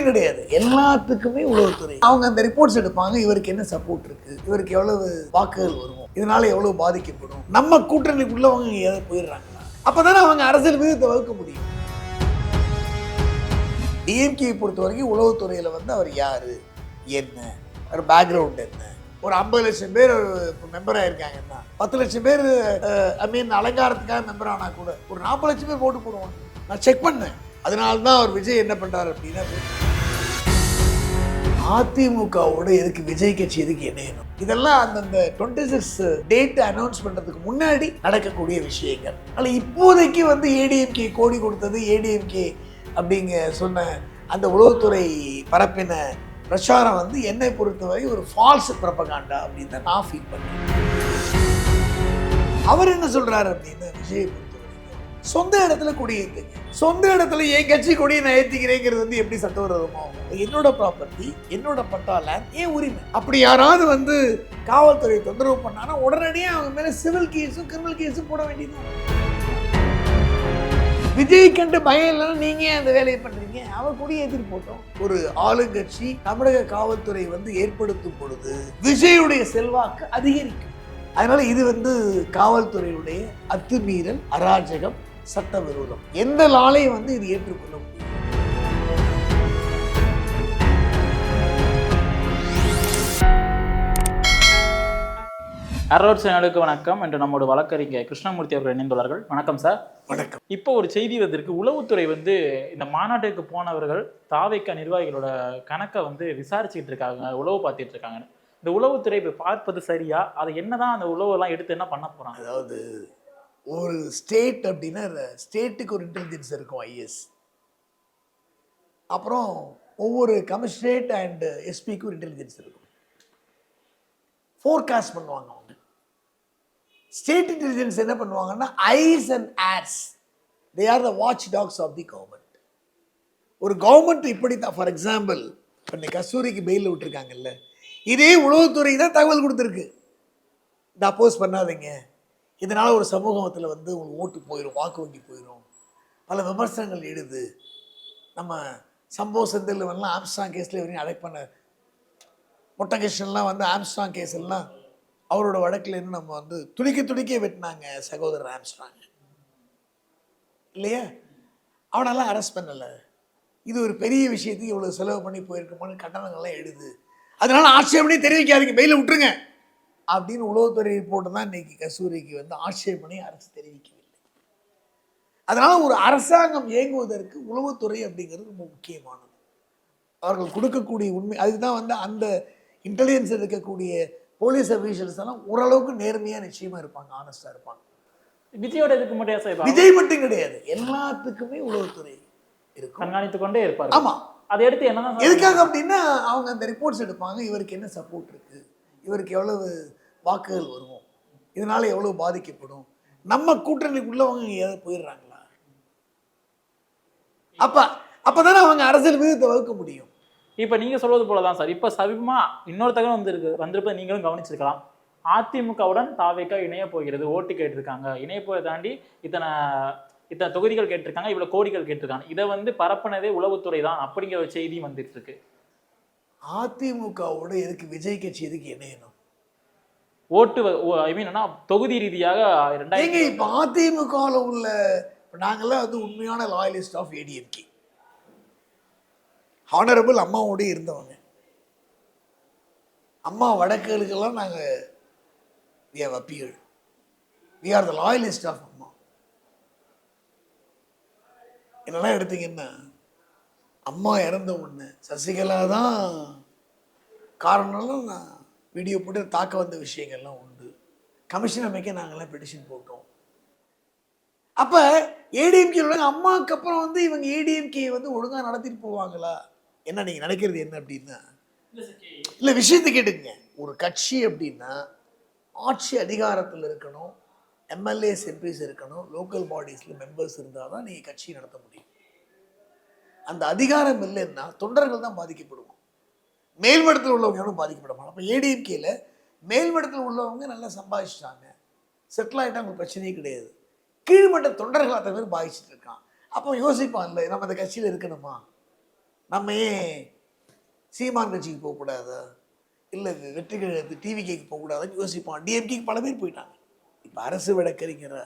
அப்படி கிடையாது. எல்லாத்துக்குமே உளவுத்துறை. அவங்க அந்த ரிப்போர்ட்ஸ் எடுப்பாங்க இவருக்கு என்ன சப்போர்ட் இருக்கு இவருக்கு எவ்வளவு வாக்குகள் வரும் இதனால எவ்வளவு பாதிக்கப்படும். நம்ம கூட்டணிக்குள்ளவங்க எதை போயிடுறாங்களா? அப்பதானே அவங்க அரசியல் விதத்தை வகுக்க முடியும். டிஎம்கே பொறுத்த வரைக்கும் உளவுத்துறையில வந்து அவர் யாரு என்ன ஒரு பேக்ரவுண்ட் என்ன? ஒரு ஐம்பது லட்சம் பேர் மெம்பர் ஆயிருக்காங்கன்னா பத்து லட்சம் பேர் ஐ மீன் அலங்காரத்துக்காக மெம்பர் ஆனா கூட ஒரு நாற்பது லட்சம் பேர் ஓட்டு போடுவாங்க. நான் செக் பண்ணேன். அதனால தான் அவர் விஜய் என்ன பண்ணுறாரு அப்படின்னா அதிமுகவோட எதுக்கு விஜய் கட்சி எதுக்கு இணையணும் இதெல்லாம் அந்தந்த டுவெண்ட்டி சிக்ஸ் டேட் அனௌன்ஸ் பண்ணுறதுக்கு முன்னாடி நடக்கக்கூடிய விஷயங்கள். ஆனால் இப்போதைக்கு வந்து ஏடிஎம்கே கோடி கொடுத்தது ஏடிஎம்கே அப்படிங்க சொன்ன அந்த உளவுத்துறை பரப்பின பிரச்சாரம் வந்து என்னை பொறுத்தவரை ஒரு ஃபால்ஸ் பிரபகாண்டா அப்படின்னு தான் நான் ஃபீல் பண்ணேன் அவர் என்ன சொல்கிறாரு அப்படின்னு விஜய் பொறுத்தவரைக்கும் சொந்த இடத்துல கொடியேற்றுங்க சொந்த இடத்துல என் கட்சி கொடியை நான் ஏற்றிக்கிறேங்கிறது வந்து எப்படி சட்டவிரோதமாகும் என்னோட ப்ராப்பர்ட்டி என்னோட பட்டா லேண்ட் ஏன் உரிமை. அப்படி யாராவது வந்து காவல்துறை தொந்தரவு பண்ணானா உடனடியாக அவங்க மேலே சிவில் கேஸும் கிரிமினல் கேஸும் போட வேண்டியது விஜய் கண்டு பயம் இல்லைன்னா நீங்க ஏன் அந்த வேலையை பண்றீங்க? அவர் கூட ஏத்திட்டு போட்டோம். ஒரு ஆளுங்கட்சி தமிழக காவல்துறை வந்து ஏற்படுத்தும் பொழுது விஜயுடைய செல்வாக்கு அதிகரிக்கும். அதனால இது வந்து காவல்துறையுடைய அத்துமீறல் அராஜகம் சட்டவிரோதம். எந்த லாலையும் வந்து இது ஏற்றுக்கொள்ள முடியும்? அரோட் சேனலுக்கு வணக்கம். என்று நம்மோட வழக்கறிஞர் கிருஷ்ணமூர்த்தி அவர்கள் இணைந்துள்ளார்கள். வணக்கம் சார். வணக்கம். இப்போ ஒரு செய்தி வந்திருக்கு. உளவுத்துறை வந்து இந்த மாநாட்டுக்கு போனவர்கள் தாவைக்க நிர்வாகிகளோட கணக்கை வந்து விசாரிச்சுக்கிட்டு இருக்காங்க. உளவு பார்த்துட்டு இருக்காங்க இந்த உளவுத்துறை இப்போ பார்ப்பது சரியா? அதை என்னதான் அந்த உளவெல்லாம் எடுத்து என்ன பண்ண போறாங்க? அதாவது ஒரு ஸ்டேட் அப்படின்னா ஸ்டேட்டுக்கு ஒரு இன்டெலிஜென்ஸ் இருக்கும் ஐஎஸ் அப்புறம் ஒவ்வொரு கமிஷனரேட் அண்ட் எஸ்பிக்கு ஒரு இன்டெலிஜென்ஸ் இருக்கும். ஃபோர்காஸ்ட் பண்ணுவாங்க அவங்க. ஸ்டேட் இன்டெலிஜென்ஸ் என்ன பண்ணுவாங்கன்னா eyes and ears they are the watchdogs of the government ஒரு கவர்மெண்ட் இப்படி தான் ஃபார் எக்ஸாம்பிள் இப்போ கஸ்தூரிக்கு பெயில் விட்டுருக்காங்கல்ல. இதே உளவுத்துறை தான் தகவல் கொடுத்துருக்கு. இந்த அப்போஸ் பண்ணாதீங்க. இதனால் ஒரு சமூகத்தில் வந்து உங்களுக்கு ஓட்டு போயிடும் வாக்கு வங்கி போயிடும் பல விமர்சனங்கள் எழுது. நம்ம சம்பவ செந்தில் வரலாம் ஆம்ஸ்டாங் கேஸில் இவரையும் அடைக்ட் பண்ண முட்டகிருஷ்ணன்லாம் வந்து ஆம்ஸ்டாங் கேஸ் எல்லாம் அவரோட வழக்கில் இருந்து நம்ம வந்து துடிக்க துடிக்க வெட்டினாங்க சகோதரர் ஆம்ஸ்டாங் இல்லையா? அவனெல்லாம் அரெஸ்ட் பண்ணலை. இது ஒரு பெரிய விஷயத்துக்கு இவ்வளோ செலவு பண்ணி போயிருக்கோமான்னு கட்டணங்கள்லாம் எழுது. அதனால ஆட்சேபனே தெரிவிக்காதீங்க. மெயில விட்டுருங்க. அப்படின்னு உளவுத்துறை ரிப்போர்ட் தான் இன்னைக்கு கஸ்தூரிக்கு வந்து ஆட்சேபனை அரசு தெரிவிக்கவில்லை. அதனால ஒரு அரசாங்கம் இயங்குவதற்கு உளவுத்துறை அப்படிங்கிறது ரொம்ப முக்கியமானது. அவர்கள் கொடுக்கக்கூடிய உண்மை அதுதான் வந்து அந்த இன்டெலிஜென்ஸ் இருக்கக்கூடிய போலீஸ் அஃபீஷியல்ஸ் எல்லாம் ஓரளவுக்கு நேர்மையாக நிச்சயமா இருப்பாங்க ஆனஸ்டாக இருப்பாங்க. விஜயோட இதுக்கு மட்டும் விஜய் மட்டும் கிடையாது எல்லாத்துக்குமே உளவுத்துறை இருக்கும். கண்காணித்து கொண்டே இருப்பாரு. ஆமா. அதை எடுத்து என்னதான் எதுக்காக அப்படின்னா அவங்க அந்த ரிப்போர்ட்ஸ் எடுப்பாங்க இவருக்கு என்ன சப்போர்ட் இருக்கு இவருக்கு எவ்வளவு வாக்குகள் வரும் இதனால எவ்வளவு பாதிக்கப்படும்? நம்ம கூட்டணிக்குள்ளவங்க எதை போயிடுறாங்களா? அப்ப அப்பதானே அவங்க அரசியல் விகிதத்தை வகுக்க முடியும். இப்ப நீங்க சொல்வது போலதான் சார். இப்ப சமீபமா இன்னொரு தகவல் வந்திருக்கு வந்திருப்பதை நீங்களும் கவனிச்சிருக்கலாம். அதிமுகவுடன் தாவேக்கா இணைய போகிறது ஓட்டு கேட்டிருக்காங்க. இணைய போய் தாண்டி இத்தனை இத்தனை தொகுதிகள் கேட்டிருக்காங்க இவ்வளவு கோடிகள் கேட்டிருக்காங்க. இதை வந்து பரப்புனதே உளவுத்துறை தான் அப்படிங்கிற ஒரு செய்தி வந்துட்டு இருக்கு. அதிமுகவோட எதுக்கு விஜய் கட்சி எதுக்கு இணையணும்? ஓட்டு ஐ மீன் தொகுதி ரீதியாக ரெண்டாயிரத்தி இப்ப அதிமுகவில் உள்ள இப்ப நாங்கெல்லாம் வந்து உண்மையான லாயலிஸ்ட் ஆஃப் ஏடிஎம்கே ஹானரபிள் அம்மாவோட இருந்தவங்க. அம்மா வடக்குகளுக்கெல்லாம் நாங்கள் we have appeared we are the loyalist of Amma. என்னெல்லாம் எடுத்தீங்கன்னா அம்மா இறந்த உடனே சசிகலா தான் காரணம்லாம் நான் வீடியோ போட்டு தாக்க வந்த விஷயங்கள்லாம் உண்டு. கமிஷன் அமைக்க நாங்கள்லாம் பெட்டிஷன் போட்டோம். அப்போ ஏடிஎம்கே அம்மாவுக்கு அப்புறம் வந்து இவங்க ஏடிஎம்கே வந்து ஒழுங்காக நடத்திட்டு போவாங்களா? என்ன நீங்கள் நினைக்கிறது என்ன அப்படின்னா? இல்லை விஷயத்தை கேட்டுங்க ஒரு கட்சி அப்படின்னா ஆட்சி அதிகாரத்தில் இருக்கணும் எம்எல்ஏஸ் எம்பிஸ் இருக்கணும் லோக்கல் பாடிஸில் மெம்பர்ஸ் இருந்தால் தான் நீங்கள் கட்சி நடத்த முடியும். அந்த அதிகாரம் இல்லைன்னா தொண்டர்கள் தான் பாதிக்கப்படுவோம் மேல்மடத்தில் உள்ளவங்க எவ்வளோ பாதிக்கப்பட அப்போ ஏடிஎம்கேயில் மேல்மடத்தில் உள்ளவங்க நல்லா சம்பாதிச்சிட்டாங்க. செட்டில் ஆகிட்டா அவங்களுக்கு பிரச்சனையே கிடையாது. கீழ்மட்ட தொண்டர்கள் அத்தனை பேர் பாதிச்சுட்டு இருக்கான். அப்போ யோசிப்பான்ல நம்ம அந்த கட்சியில் இருக்கணுமா? நம்ம ஏன் சீமான் கட்சிக்கு போகக்கூடாதா? இல்லை வெற்றி கழகத்து டிவிகேக்கு போகக்கூடாதான்னு யோசிப்பான். டிஎம்கேக்கு பல பேர் போயிட்டாங்க. இப்போ அரசு வழக்கறிஞரை?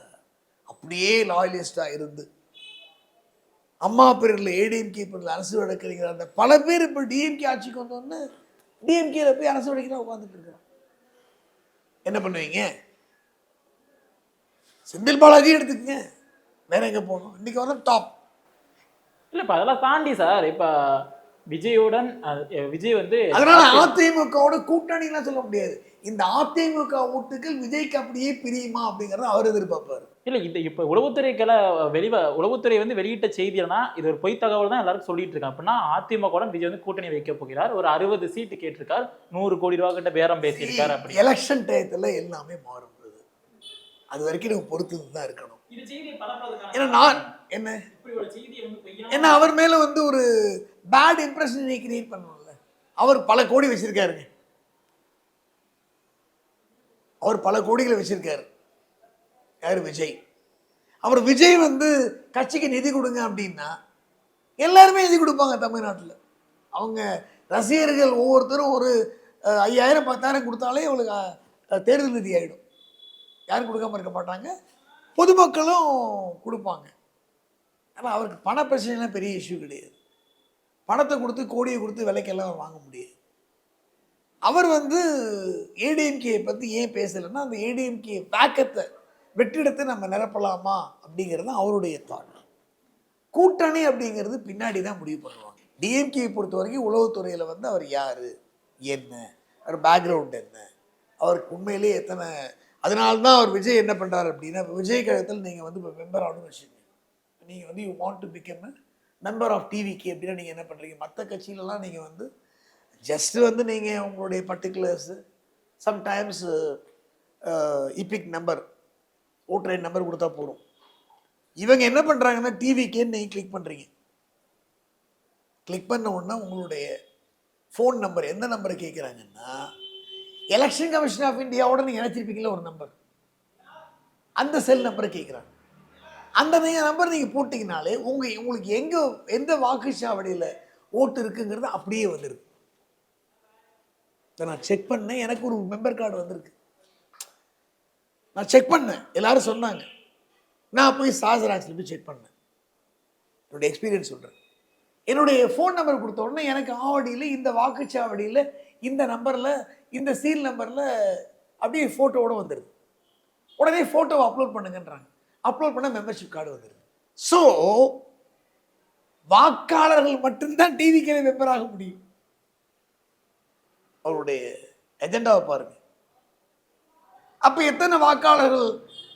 அப்படியே லாயலிஸ்டாக இருந்து அம்மா பேரில் ஏடிஎம்கே பேரில் அரசு வழக்கறிஞர். அந்த பல பேர் இப்போ டிஎம்கே ஆட்சிக்கு வந்தோடனே டிஎம்கேல போய் அரசு வழக்கறிஞராக உட்காந்துட்டு இருக்கிறோம் என்ன பண்ணுவீங்க? செந்தில் பாலாஜி எடுத்துக்கங்க. வேற எங்க போகணும்? இன்னைக்கு வந்து டாப் இல்ல இப்ப அதெல்லாம் தாண்டி சார். இப்ப விஜயுடன் விஜய் வந்து அதனால அதிமுகவோட கூட்டணிலாம் சொல்ல முடியாது. இந்த அதிமுக ஓட்டுகள் விஜய்க்கு அப்படியே பிரியுமா அப்படிங்கறத அவர் எதிர்பார்ப்பாரு. இல்ல இது இப்ப உளவுத்துறைக்கெல வெளிவ உளவுத்துறை வந்து வெளியிட்ட செய்தினா இது ஒரு பொய் தகவல் தான் எல்லாரும் சொல்லிட்டு இருக்காங்க அப்படின்னா அதிமுகவுடன் விஜய் வந்து கூட்டணி வைக்க போகிறார். ஒரு அறுபது சீட்டு கேட்டிருக்கார். நூறு கோடி ரூபா கிட்ட பேரம் பேசியிருக்காரு அப்படி எலெக்ஷன் டயத்துல எல்லாமே மாறுன்றது அது வரைக்கும் நம்ம பொறுத்து தான் இருக்கணும். ஏன்னா நான் என்ன? ஏன்னா அவர் மேல வந்து ஒரு பேட் இம்ப்ரெஷன் கிரியேட் பண்ணணும்ல. அவர் பல கோடி வச்சிருக்காருங்க. அவர் பல கோடிகளை வச்சுருக்கார். யார்? விஜய். அவர் விஜய் வந்து கட்சிக்கு நிதி கொடுங்க அப்படின்னா எல்லாருமே நிதி கொடுப்பாங்க தமிழ்நாட்டில். அவங்க ரசிகர்கள் ஒவ்வொருத்தரும் ஒரு ஐயாயிரம் பத்தாயிரம் கொடுத்தாலே அவங்களுக்கு தேர்தல் நிதி ஆகிடும் யாரும் கொடுக்காம இருக்க மாட்டாங்க. பொதுமக்களும் கொடுப்பாங்க. ஆனால் அவருக்கு பண பிரச்சனைலாம் பெரிய இஷ்யூ கிடையாது. பணத்தை கொடுத்து கோடியை கொடுத்து விலைக்கெல்லாம் வாங்க முடியாது. அவர் வந்து ஏடிஎம்கேயை பற்றி ஏன் பேசலைன்னா அந்த ஏடிஎம்கே பேக்கத்தை வெற்றிடத்தை நம்ம நிரப்பலாமா அப்படிங்கிறது தான் அவருடைய தாட் கூட்டணி அப்படிங்கிறது பின்னாடி தான் முடிவு பண்ணுவாங்க. டிஎம்கேயை பொறுத்த வரைக்கும் உளவுத்துறையில் வந்து அவர் யார் என்ன அவர் பேக்ரவுண்ட் என்ன அவருக்கு உண்மையிலேயே எத்தனை அதனால்தான் அவர் விஜய் என்ன பண்ணுறாரு அப்படின்னா விஜய் கழகத்தில் நீங்கள் வந்து இப்போ மெம்பர் ஆகணும்னு வச்சுக்கோங்க. நீங்கள் வந்து you want to become member of டிவிக்கு அப்படின்னா நீங்கள் என்ன பண்ணுறீங்க மற்ற கட்சியிலலாம் நீங்கள் வந்து ஜஸ்ட் வந்து நீங்கள் உங்களுடைய particulars sometimes EPIC number voter ID number கொடுத்தா போதும். இவங்க என்ன பண்ணுறாங்கன்னா டிவிக்கேன்னு நீங்கள் கிளிக் பண்ணுறீங்க கிளிக் பண்ண உடனே உங்களுடைய ஃபோன் நம்பர் எந்த நம்பரை கேட்குறாங்கன்னா எலெக்ஷன் கமிஷன் ஆஃப் இந்தியாவோட நீங்கள் இணைச்சிருப்பீங்களா ஒரு நம்பர் அந்த செல் நம்பரை கேட்குறாங்க அந்த நீங்கள் நம்பர் நீங்கள் போட்டிங்கனாலே உங்கள் உங்களுக்கு எங்கே எந்த வாக்குச்சாவடியில் ஓட்டு இருக்குங்கிறது அப்படியே வந்துடுது இதை நான் செக் பண்ணேன் எனக்கு ஒரு மெம்பர் கார்டு வந்திருக்கு. நான் செக் பண்ணேன் எல்லாரும் சொன்னாங்க. நான் போய் சாசராஜில் போய் செக் பண்ணேன். என்னுடைய எக்ஸ்பீரியன்ஸ் சொல்கிறேன் என்னுடைய ஃபோன் நம்பர் கொடுத்த உடனே எனக்கு ஆவடியில் இந்த வாக்குச்சாவடியில் இந்த நம்பரில் இந்த சீல் நம்பரில் அப்படியே ஃபோட்டோவோட வந்துடுது உடனே ஃபோட்டோவை அப்லோட் பண்ணுங்கன்றாங்க. அப்லோட் பண்ண மெம்பர்ஷிப் கார்டு வந்துடுது ஸோ வாக்காளர்கள் மட்டும்தான் டிவிக்கே மெம்பர் ஆக முடியும். அவருடைய எஜெண்டாவை பாருங்க. அப்போ எத்தனை வாக்காளர்கள்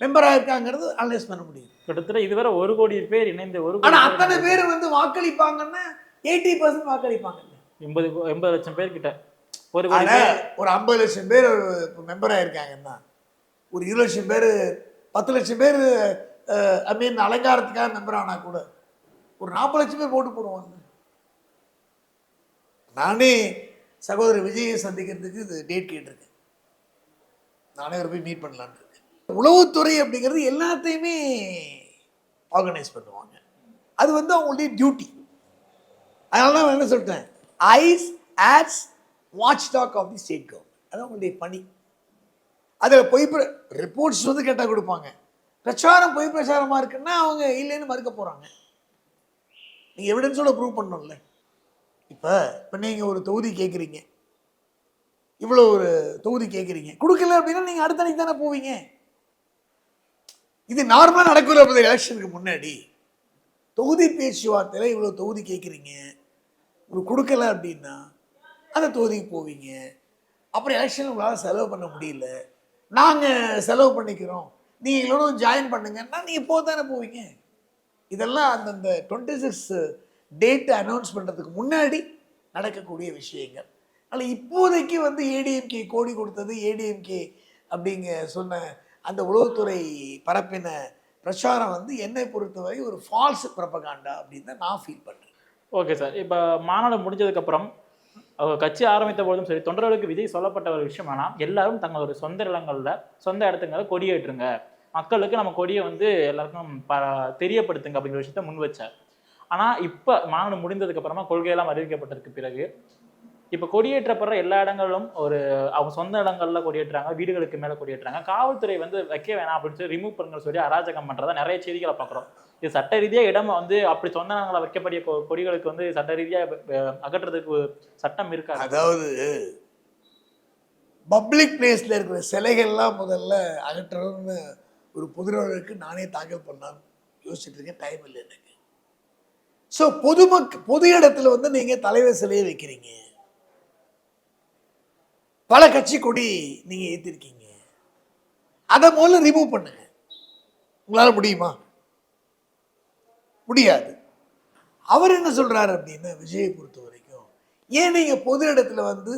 மெம்பராக இருக்காங்கிறது அனலைஸ் பண்ண முடியும். கிட்டத்தட்ட இதுவரை ஒரு கோடி பேர் இணைந்து ஒரு ஆனா கோடி அத்தனை பேர் வந்து வாக்களிப்பாங்கன்னா எயிட்டி பர்சன்ட் வாக்களிப்பாங்க எண்பது எண்பது லட்சம் பேர் கிட்ட. ஒரு ஒரு ஐம்பது லட்சம் பேர் இப்போ மெம்பர் ஆயிருக்காங்கன்னா ஒரு இருபது லட்சம் பேர் பத்து லட்சம் பேர் ஐ மீன் அலங்காரத்துக்காக மெம்பர் ஆனா கூட ஒரு நாற்பது லட்சம் பேர் ஓட்டு போடுவாங்க. நானே சகோதரர் விஜயை சந்திக்கிறதுக்கு இது டேட் கேட்டிருக்கு. நானே அவரை போய் மீட் பண்ணலான்னு இருக்கேன். உளவுத்துறை அப்படிங்கிறது எல்லாத்தையுமே ஆர்கனைஸ் பண்ணுவாங்க. அது வந்து அவங்களுடைய டியூட்டி அதனால தான் நான் என்ன சொல்லிட்டேன்? Eyes ears watchdog of the state government அது அவங்களுடைய பணி. அதில் பொய் ரிப்போர்ட்ஸ் வந்து கேட்டால் கொடுப்பாங்க. பிரச்சாரம் பொய் பிரச்சாரமாக இருக்குன்னா அவங்க இல்லைன்னு மறுக்க போகிறாங்க நீங்கள் எவிடன்ஸோட ப்ரூவ் பண்ணணும்ல. இப்போ இப்போ நீங்கள் ஒரு தொகுதி கேட்குறீங்க இவ்வளோ ஒரு தொகுதி கேட்குறீங்க கொடுக்கல அப்படின்னா நீங்கள் அடுத்த அன்னைக்கு தானே போவீங்க. இது நார்மலாக நடக்கிற எலெக்ஷனுக்கு முன்னாடி. தொகுதி பேச்சுவார்த்தையில் இவ்வளோ தொகுதி கேட்குறீங்க ஒரு கொடுக்கல அப்படின்னா அந்த தொகுதிக்கு போவீங்க. அப்புறம் எலெக்ஷன் உங்களால் செலவு பண்ண முடியல. நாங்கள் செலவு பண்ணிக்கிறோம். நீங்கள் எங்களோட ஜாயின் பண்ணுங்கன்னா நீங்கள் போக தானே போவீங்க. இதெல்லாம் அந்தந்த டுவெண்ட்டி சிக்ஸ் டேட்டை அனௌன்ஸ் பண்ணுறதுக்கு முன்னாடி நடக்கக்கூடிய விஷயங்கள். ஆனால் இப்போதைக்கு வந்து ஏடிஎம்கே கோடி கொடுத்தது ஏடிஎம்கே அப்படிங்க சொன்ன அந்த உளவுத்துறை பரப்பின பிரச்சாரம் வந்து என்னை பொறுத்தவரை ஒரு ஃபால்ஸ் ப்ரப்பகாண்டா அப்படின்னு தான் நான் ஃபீல் பண்ணுறேன் ஓகே சார் இப்போ மாநாடு முடிஞ்சதுக்கப்புறம் அவர் கட்சி ஆரம்பித்த போதும் சரி தொண்டர்களுக்கு விஜய் சொல்லப்பட்ட ஒரு விஷயம் ஆனால் எல்லாரும் தங்களோட சொந்த இடங்களில் சொந்த இடத்துங்களை கொடியேற்றுங்க. மக்களுக்கு நம்ம கொடியை வந்து எல்லாருக்கும் ப தெரியப்படுத்துங்க அப்படிங்கிற விஷயத்த முன் வச்சார். ஆனால் இப்போ மாநாடு முடிந்ததுக்கு அப்புறமா கொள்கையெல்லாம் அறிவிக்கப்பட்டதுக்கு பிறகு. இப்போ கொடியேற்றப்படுற எல்லா இடங்களிலும் ஒரு அவங்க சொந்த இடங்கள்ல கொடியேற்றுறாங்க வீடுகளுக்கு மேலே கொடியேற்றுறாங்க. காவல்துறை வந்து வைக்க வேணாம் அப்படின்னு சொல்லி ரிமூவ் பண்ணுங்க சொல்லி அராஜகம் பண்ணுறதா நிறைய செய்திகளை பார்க்குறோம். இது சட்ட ரீதியாக இடம் வந்து அப்படி சொந்த இடங்களை வைக்கக்கூடிய கொ- கொடிகளுக்கு வந்து சட்ட ரீதியாக அகற்றுறதுக்கு சட்டம் இருக்கா? அதாவது பப்ளிக் பிளேஸில் இருக்கிற சிலைகள்லாம் முதல்ல அகற்றணும்னு ஒரு பொதுநலருக்கு நானே தாக்கல் பண்ணான்னு யோசிச்சுட்டு இருக்கேன். டைம் இல்லை எனக்கு. ஸோ பொதுமக் பொது இடத்துல வந்து நீங்கள் தலைவர் சிலையை வைக்கிறீங்க. பல கட்சி கொடி நீங்கள் ஏற்றிருக்கீங்க அதை முதல்ல ரிமூவ் பண்ணுங்க. உங்களால் முடியுமா? முடியாது. அவர் என்ன சொல்கிறார் அப்படின்னா விஜயை பொறுத்த வரைக்கும் ஏன் நீங்கள் பொது இடத்துல வந்து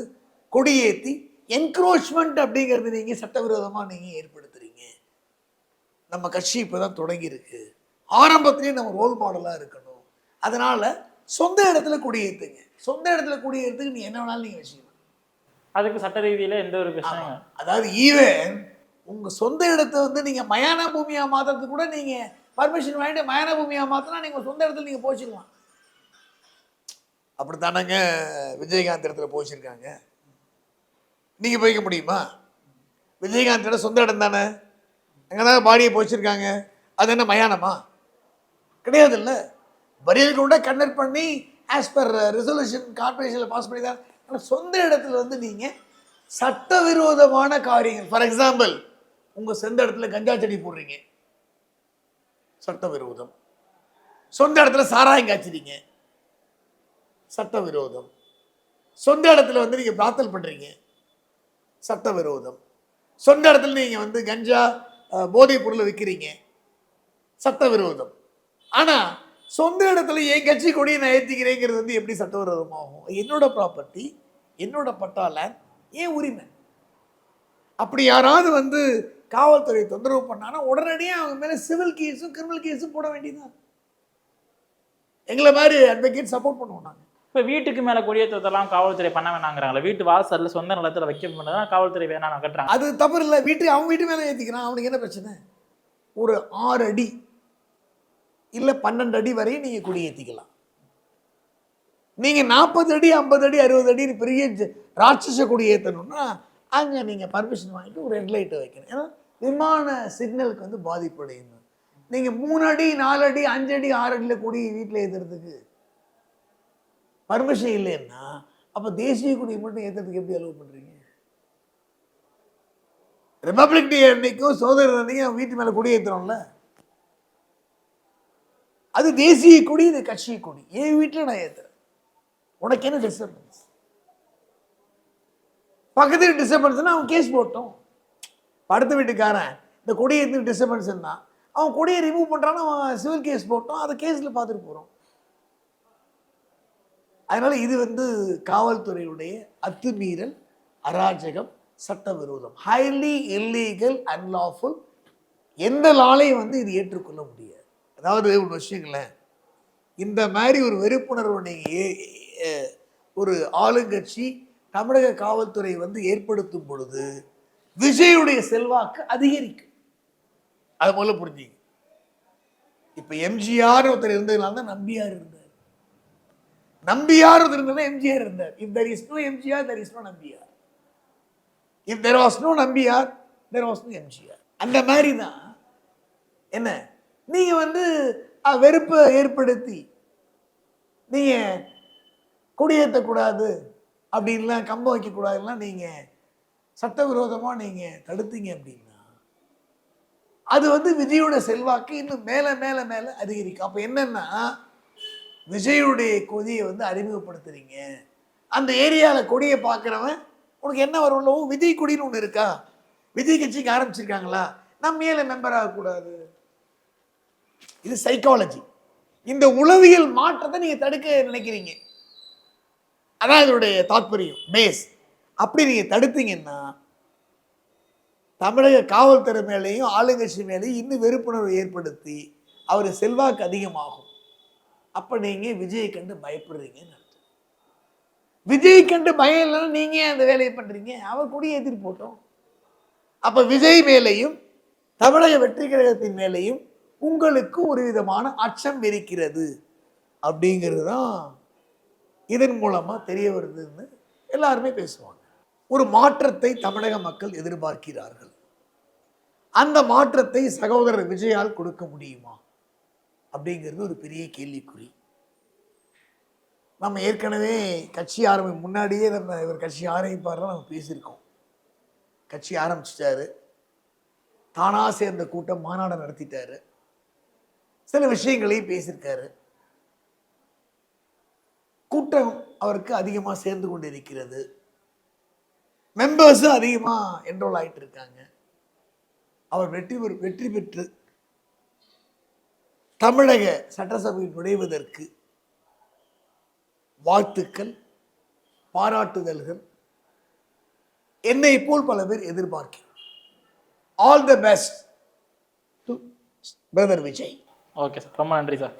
கொடியேற்றி என்க்ரோச்மெண்ட் அப்படிங்கிறது நீங்கள் சட்டவிரோதமாக நீங்கள் ஏற்படுத்துறீங்க? நம்ம கட்சி இப்போ தான் தொடங்கியிருக்கு. ஆரம்பத்திலேயே நம்ம ரோல் மாடலாக இருக்கணும். அதனால சொந்த இடத்துல கொடியேத்துங்க. சொந்த இடத்துல கொடியேறதுக்கு நீ என்ன வேணாலும் நீங்க வச்சுக்கலாம் அதுக்கு சட்ட ரீதியில எந்த ஒரு பிரச்சனையும் அதாவது ஈவன் உங்க சொந்த இடத்தை வந்து நீங்க மயான பூமியா மாத்துறதுக்கு கூட நீங்க பர்மிஷன் வாங்கிட்டு மயான பூமியா மாத்தினா நீங்க சொந்த இடத்துல நீங்க போச்சுக்கலாம். அப்படித்தானங்க விஜயகாந்த் இடத்துல போச்சிருக்காங்க. நீங்க போய்க்க முடியுமா? விஜயகாந்த் இடம் சொந்த இடம் தானே? அங்கே தான் பாடியை போச்சிருக்காங்க. அது என்ன மயானமா? கிடையாது இல்லை பரியல் கூட கன்வெர்ட் பண்ணி ஆஸ் பர் ரெசல்யூஷன் கார்பரேஷனில் பாஸ் பண்ணி தான் ஆனால் சொந்த இடத்துல வந்து நீங்கள் சட்டவிரோதமான காரியங்கள் ஃபார் எக்ஸாம்பிள் உங்கள் சொந்த இடத்துல கஞ்சா செடி போடுறீங்க. சட்டவிரோதம். சொந்த இடத்துல சாராயம் காய்ச்சிறீங்க. சட்டவிரோதம். சொந்த இடத்துல வந்து நீங்கள் பிரார்த்தல் பண்ணுறீங்க சட்டவிரோதம். சொந்த இடத்துல நீங்கள் வந்து கஞ்சா போதைப் பொருளை விற்கிறீங்க சட்டவிரோதம். ஆனால் சொந்த இடத்துல என் கட்சி கொடியை நான் ஏற்றிக்கிறேங்கிறது வந்து எப்படி சட்டவிரோதமாகும்? என்னோட ப்ராப்பர்ட்டி என்னோட பட்டா லேண்ட் ஏன் உரிமை. அப்படி யாராவது வந்து காவல்துறை தொந்தரவு பண்ணானா உடனடியாக அவங்க மேலே சிவில் கேஸும் கிரிமினல் கேஸும் போட வேண்டியதுதான். எங்களை மாதிரி அட்வொகேட் சப்போர்ட் பண்ணுவோம் நாங்கள் இப்ப வீட்டுக்கு மேல கொடியேற்றத்தெல்லாம் காவல்துறை பண்ண வேணாங்கிறாங்களே. வீட்டு வாசல்ல சொந்த நிலத்துல வைக்க பண்ணதான் காவல்துறை வேணாம் அகற்றாங்க அது தப்பு இல்லை. வீட்டுக்கு அவன் வீட்டு மேலே ஏற்றிக்கிறான் அவனுக்கு என்ன பிரச்சனை? ஒரு ஆறு அடி இல்லை பன்னெண்டு அடி வரையும் நீங்கள் குடியேற்றிக்கலாம் நீங்கள் நாற்பது அடி ஐம்பது அடி அறுபது அடி பெரிய ஜ- ராட்சச கொடி ஏற்றணும்னா அங்கே நீங்கள் பர்மிஷன் வாங்கிட்டு ஒரு ரெட் லைட்டை வைக்கணும். ஏன்னா விமான சிக்னலுக்கு வந்து பாதிப்படையணும் நீங்கள் மூணு அடி நாலு அடி அஞ்சு அடி ஆறு அடியில் கொடி வீட்டில் ஏற்றுறதுக்கு பர்மிஷன் இல்லைன்னா அப்போ தேசிய குடியை மட்டும் ஏற்றுறதுக்கு எப்படி அலோவ் பண்ணுறீங்க ரிபப்ளிக் டே அன்னைக்கும் சோதரர் அன்னைக்கும் வீட்டு மேலே கொடி ஏற்றுறோம்ல அது தேசிய கொடி இது கட்சி கொடி. என் வீட்டில் நான் ஏற்றுறேன் உனக்கு என்ன டிஸ்டர்பன்ஸ் பக்கத்து டிஸ்டர்பன்ஸ்னா அவன் கேஸ் போட்டோம். படுத்த வீட்டுக்காரன் இந்த கொடியை எடுத்து டிஸ்டர்பன்ஸ் இருந்தால் அவன் கொடியை ரிமூவ் பண்ணுறான்னு அவன் சிவில் கேஸ் போட்டோம். அதை கேஸில் பார்த்துட்டு போகிறோம் அதனால் இது வந்து காவல்துறையுடைய அத்துமீறல் அராஜகம் சட்டவிரோதம். ஹைலி இல்லீகல் அன்லாஃபுல் எந்த லாலையும் வந்து இது ஏற்றுக்கொள்ள முடியாது. அதாவது ஒரு விஷயங்களேன் இந்த மாதிரி ஒரு வெறுப்புணர்வு நீங்கள் ஒரு ஆளுங்கட்சி தமிழக காவல்துறை வந்து ஏற்படுத்தும் பொழுது விஜயுடைய செல்வாக்கு அதிகரிக்கும். அது முதல்ல புரிஞ்சுங்க. இப்போ எம்ஜிஆர் ஒருத்தர் இருந்ததுனால தான் நம்பியார் இருந்தார். நம்பியார் ஒருத்தர் இருந்தால் எம்ஜிஆர் இருந்தார். If there is no MGR there is no Nambiar. If there was no Nambiar there was no MGR. அந்த மாதிரி தான் என்ன? நீங்கள் வந்து வெறுப்பை ஏற்படுத்தி நீங்கள் குடியேற்றக்கூடாது அப்படின்லாம் கம்பம் வைக்கக்கூடாதுலாம் நீங்கள் சட்டவிரோதமாக நீங்கள் தடுத்தீங்க அப்படின்னா அது வந்து விஜயோட செல்வாக்கு இன்னும் மேலே மேலே மேலே அதிகரிக்கும். அப்போ என்னென்னா விஜயுடைய கொடியை வந்து அறிமுகப்படுத்துறீங்க. அந்த ஏரியாவில் கொடியை பார்க்குறவன் உனக்கு என்ன வரும்ல விஜய் கொடின்னு ஒன்று இருக்கா? விஜய் கட்சிக்கு ஆரம்பிச்சிருக்காங்களா? நம்ம மேலே மெம்பர் ஆகக்கூடாது இது சைக்காலஜி இந்த உளவியல் மாற்றத்தை நீங்க தடுக்க நினைக்கிறீங்க. அதான் இதோடைய தாத்பரியம் பேஸ் அப்படி நீங்க தடுத்தீங்கன்னா தமிழக காவல்துறை மேலேயும் ஆளுங்கட்சி மேலேயும் இன்னும் வெறுப்புணர்வு ஏற்படுத்தி அவர் செல்வாக்கு அதிகமாகும். அப்ப நீங்க விஜயை கண்டு பயப்படுறீங்கன்னு அர்த்தம். விஜய் கண்டு பயம் இல்லைன்னா நீங்க ஏன் அந்த வேலையை பண்றீங்க? அவர் கூட ஏற்றிட்டு போட்டோம். அப்ப விஜய் மேலேயும் தமிழக வெற்றி கழகத்தின் மேலேயும் உங்களுக்கு ஒரு விதமான அச்சம் இருக்கிறது அப்படிங்கிறது தான் இதன் மூலமாக தெரிய வருதுன்னு எல்லாருமே பேசுவாங்க. ஒரு மாற்றத்தை தமிழக மக்கள் எதிர்பார்க்கிறார்கள். அந்த மாற்றத்தை சகோதரர் விஜயால் கொடுக்க முடியுமா? அப்படிங்கிறது ஒரு பெரிய கேள்விக்குறி. நம்ம ஏற்கனவே கட்சி ஆரம்பி முன்னாடியே நம்ம இவர் கட்சி ஆரம்பிப்பார்லாம் நம்ம பேசியிருக்கோம். கட்சி ஆரம்பிச்சிட்டாரு. தானாக சேர்ந்த கூட்டம் மாநாடு நடத்திட்டாரு. சில விஷயங்களையும் பேசியிருக்காரு. கூட்டம் அவருக்கு அதிகமாக சேர்ந்து கொண்டு இருக்கிறது மெம்பர்ஸும் அதிகமாக என்ரோல் ஆயிட்டு இருக்காங்க அவர் வெற்றி பெறு வெற்றி பெற்று தமிழக சட்டசபையில் நுழைவதற்கு வாழ்த்துக்கள் பாராட்டுதல்கள். என்னை போல் பல பேர் எதிர்பார்க்கிறோம் all the best to brother Vijay okay sir ரொம்ப நன்றி சார்